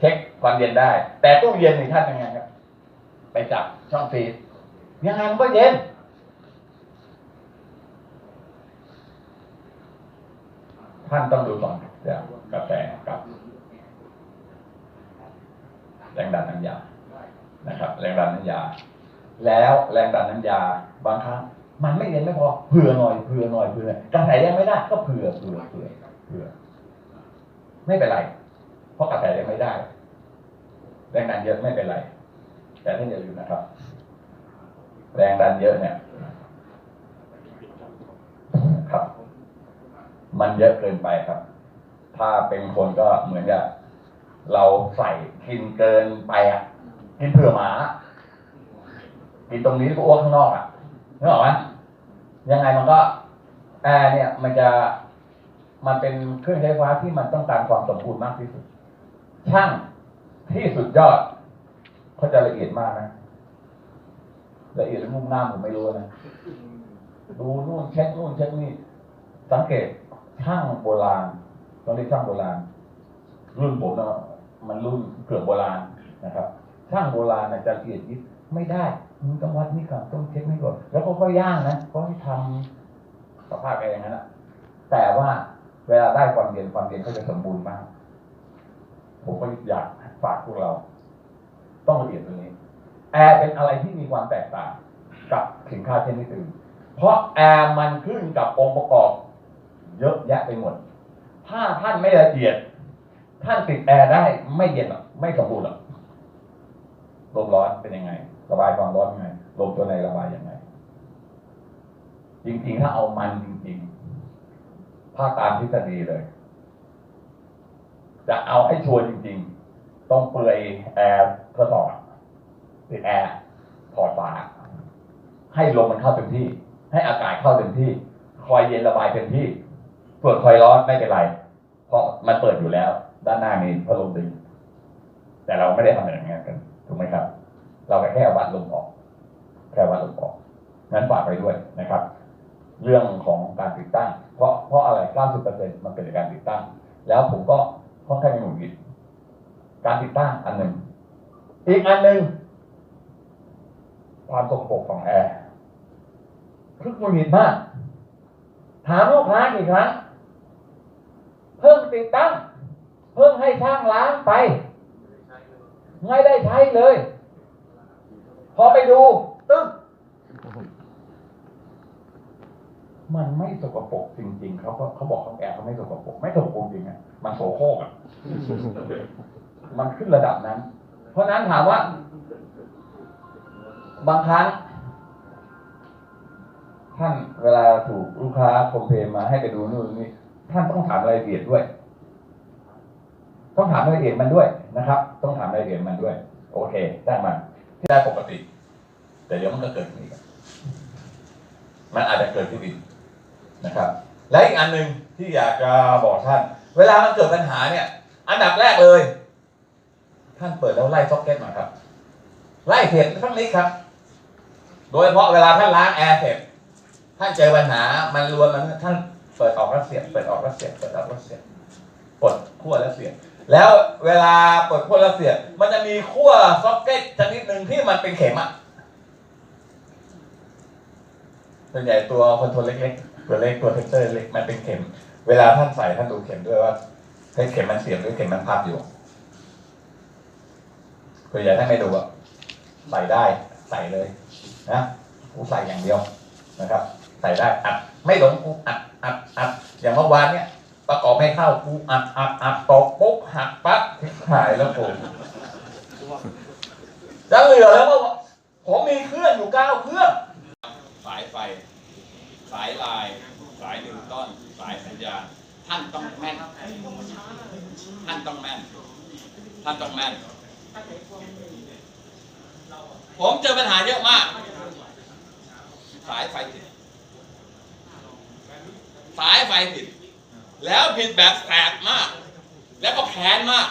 เช็คความเย็นได้ แต่ตู้เย็นนี่ท่านยังไงครับ ไปจับช่องฟรีซยังไงมันก็เย็น ท่านต้องดูก่อนเดี๋ยวกาแฟกับแรงดันน้ำยา นะครับ แรงดันน้ำยา แล้วแรงดันน้ำยาบางครั้งมันไม่เย็นไม่พอเผื่อหน่อยเผื่อหน่อยเผื่อกระแสยังไม่ได้ก็เผื่อเผื่อเผื่อเผื่อ ไม่เป็นไร ราะกระแสยังไม่ได้แรงดันเยอะไม่เป็นไร แต่ท่านอย่าลืมนะครับ แรงดันเยอะเนี่ยครับ มันเยอะเกินไปครับ ถ้าเป็นคนก็เหมือนกับเราใส่กินเกินไปอะกินเผื่อหมากินตรงนี้ก็อ้วกข้างนอกอะนึกออกไหมยังไงมันก็แอร์เนี่ย มันจะมันเป็นเครื่องใช้ไฟฟ้าที่มันต้องการความสมบูรณ์มากที่สุด ช่างที่สุดยอดเขาจะละเอียดมากนะละเอียดงุ่มง่าผมไม่รู้นะดูนู่นเช็คนู่นเช็คนี่สังเกตช่างโบราณตอนนี้ช่างโบราณ รุ่นผมนะมันรุ่นเกือบโบราณนะครับช่างโบราณนะจะละเอียดยิบไม่ได้มึงต้องวัดนี่ก่อนต้องเช็คนี่ก่อนแล้วเขาก็ย่างนะเขาให้ทำสภาพแอร์อย่างนั้นนะแต่ว่าเวลาได้ความเย็นความเย็นก็จะสมบูรณ์มาก ผมก็อยากฝากพวกเรา ต้องละเอียดตรงนี้ แอร์เป็นอะไรที่มีความแตกต่างกับสินค้าชนิดอื่น เพราะแอร์มันขึ้นกับองค์ประกอบ เยอะแยะไปหมด ถ้าท่านไม่ละเอียด ท่านติดแอร์ได้ไม่เย็นหรอกไม่สมบูรณ์หรอกลมร้อนเป็นยังไง ระบายความร้อนยังไงลมตัวในระบายยังไง จริงๆ ถ้าเอามันจริงๆถ้าตามทฤษฎีเลย จะเอาให้ชัวร์จริงๆ ต้องเปลือยแอร์ทดสอบติดแอร์ถอดฝาให้ลมมันเข้าเต็มที่ ให้อากาศเข้าเต็มที่ คอยเย็นระบายเต็มที่ ส่วนคอยร้อนไม่เป็นไร เพราะมันเปิดอยู่แล้ว ด้านหน้ามีพัดลมดึงแต่เราไม่ได้ทำอย่างนั้นกันถูกไหมครับ เราแค่วัดลมออกแค่วัดลมออกงั้นฝากไปด้วยนะครับ เรื่องของการติดตั้ง เพราะเพราะอะไร 90%มันเป็นการติดตั้ง แล้วผมก็ ค่อนข้างจะหงุดหงิดการติดตั้งอันหนึ่ง อีกอันหนึ่งความสกปรกของแอร์คือหงุดหงิดมาก ถามลูกค้ากี่ครั้ง เพิ่งติดตั้ง เพิ่งให้ช่างล้างไป ไม่ได้ใช้เลย พอไปดูตึ้ง มันไม่สกปรกจริง ๆ เขาก็เขาบอกเขาแอบเขาไม่สกปรกไม่สกปรกจริงอะมันโสโครกอะมันขึ้นระดับนั้น เพราะนั้นถามว่า บางครั้ง ท่านเวลาถูกลูกค้าคอมเพลนมาให้ไปดูนู่นนี่ท่านต้องถามรายละเอียดด้วย ต้องถามรายละเอียดมันด้วยนะครับ ต้องถามรายละเอียดมันด้วย โอเคได้มันที่ได้ปกติ แต่เดี๋ยวมันก็เกิดขึ้นอีกมันอาจจะเกิดขึ้นอีก นะครับและอีกอันหนึ่งที่อยากจะบอกท่าน เวลามันเกิดปัญหาเนี่ย อันดับแรกเลย ท่านเปิดแล้วไล่ซ็อกเก็ตหน่อยครับ ไล่เสียบทั้งนี้ครับ โดยเฉพาะเวลาท่านล้างแอร์เสร็จท่านเจอปัญหามันรวนมันท่านเปิดออกแล้วเสียบเปิดออกแล้วเสียบเปิดออกแล้วเสียบกดขั้วแล้วเสียบแล้วเวลาเปิดขั้วแล้วเสียบมันจะมีขั้วซ็อกเก็ตชนิดหนึ่งที่มันเป็นเข็มอะ ส่วนใหญ่ตัวคอนโทรลเล็กๆตัวเล็กตัวเทคเตอร์เล็กมันเป็นเข็ม เวลาท่านใส่ท่านดูเข็มด้วยว่าเฮ้ยเข็มมันเสียบหรือเข็มมันพับอยู่ส่วนใหญ่ท่านไม่ดูอะใส่ได้ใส่เลยนะกูใส่อย่างเดียวนะครับ ใส่ได้อัดไม่หลงกูอัดอัดอัดอย่างเมื่อวานเนี่ยประกอบไม่เข้ากูอัดอัดอัดตกปุ๊บหักปั๊บทิ้งหายแล้วผมจะเหลือแล้วว่าผมมีเครื่องอยู่เก้าเครื่อง สายไฟ สายลาย สายนิวตันสายสัญญาณ ท่านต้องแม่น ท่านต้องแม่น ท่านต้องแม่น ผมเจอปัญหาเยอะมาก สายไฟผิด สายไฟผิด แล้วผิดแบบแสบมาก แล้วก็แค้นมาก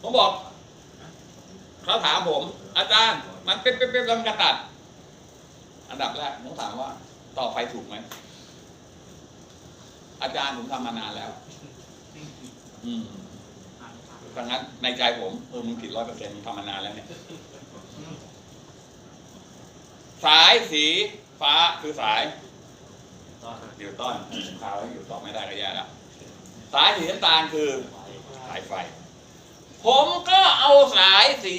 ผมบอกเขาถามผม อาจารย์ มันเป็นเป็นเป็นลำกระตัด อันดับแรกผมถามว่า ต่อไฟถูกไหม อาจารย์ผมทำมานานแล้ว อืมดังนั้นในใจผมเออมึงผิดร้อยเปอร์เซ็นต์มึงทำมานานแล้วเนี่ย สายสีฟ้าคือสายดิวต้อนข่าวแล้วอยู่ต่อไม่ได้ก็แย่แล้วสายสีน้ำตาลคือสายไฟ ผมก็เอาสายสี